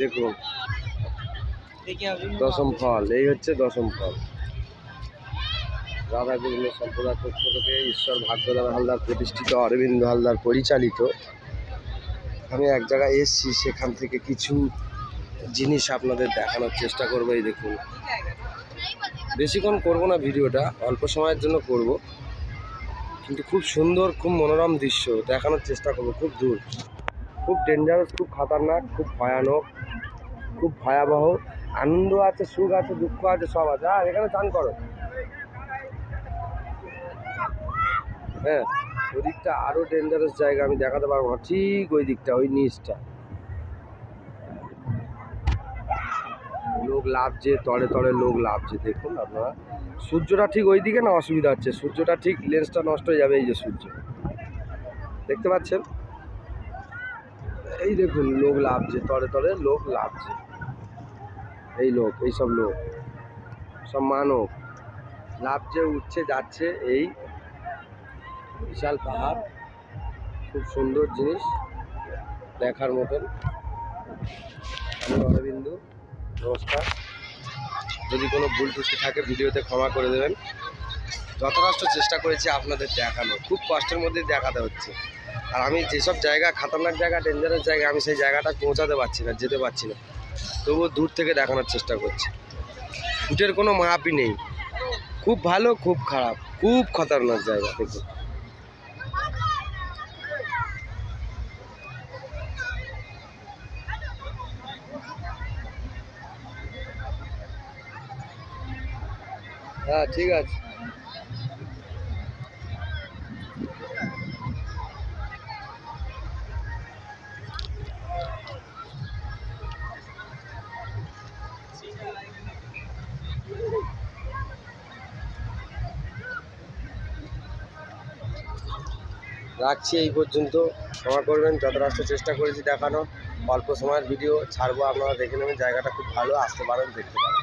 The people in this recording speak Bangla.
দেখুন। দশম ফল এই হচ্ছে দশম ফল। রাধা গোবিন্দ সম্প্রদায় পক্ষ থেকে ঈশ্বর ভাগ্যদার হালদার প্রতিষ্ঠিত অরবিন্দ হালদার পরিচালিত। আমি এক জায়গায় এসেছি সেখান থেকে কিছু জিনিস আপনাদের দেখানোর চেষ্টা করব এই দেখুন। বেশিক্ষণ করব না ভিডিওটা অল্প সময়ের জন্য করব। কিন্তু খুব সুন্দর খুব মনোরম দৃশ্য দেখানোর চেষ্টা করব খুব দূর। খুব ডেঞ্জারাস খুব খতরনাক, খুব ভয়ানক, খুব ভয়াবহ। আনন্দ আছে, সুখ আছে, দুঃখ আছে, সব আছে। আর এখানে চান করো। হ্যাঁ ওই দিকটা আরও ডেঞ্জারাস জায়গা, আমি দেখাতে পারব না। ঠিক ওই দিকটা, ওই নিচটা। লোক লাভছে তলে তলে লোক লাভছে দেখুন আপনারা। সূর্যটা ঠিক ওই দিকে না অসুবিধা হচ্ছে? সূর্যটা ঠিক লেন্সটা নষ্ট হয়ে যাবে, এই যে সূর্য। দেখতে পাচ্ছেন? এই দেখুন, লোক লাভছে তরে তরে লোক লাভছে। এই লোক, এই সব লোক, সব মানব। লাভছে, উঠছে, যাচ্ছে এই বিশাল পাহাড়। খুব সুন্দর জিনিস দেখার মতন। আমি অরবিন্দু, নমস্কার। যদি কোনো ভুল ত্রুটি থাকে, ভিডিওতে ক্ষমা করে দেবেন। যথেষ্ট চেষ্টা করেছি আপনাদের দেখানো খুব কষ্টের মধ্যেই দেখাতে হচ্ছে। আর আমি যেসব জায়গা, খাতারনাক জায়গা ডেঞ্জারাস জায়গা, আমি সেই জায়গাটা পৌঁছাতে পারছি না, যেতে পারছি না। তবুও দূর থেকে দেখানোর চেষ্টা করছি। ফুটের কোনো মাপই নেই। খুব ভালো, খুব খারাপ। খুব খতরনাক জায়গা দেখুন। হ্যাঁ ঠিক আছে। রাখছি এই পর্যন্ত। ক্ষমা করবেন যথেষ্ট চেষ্টা করেছি দেখানো অল্প সময়ের ভিডিও ছাড়বো, আপনারা দেখে নেবেন, জায়গাটা খুব ভালো, আসতে পারেন, দেখতে পারেন।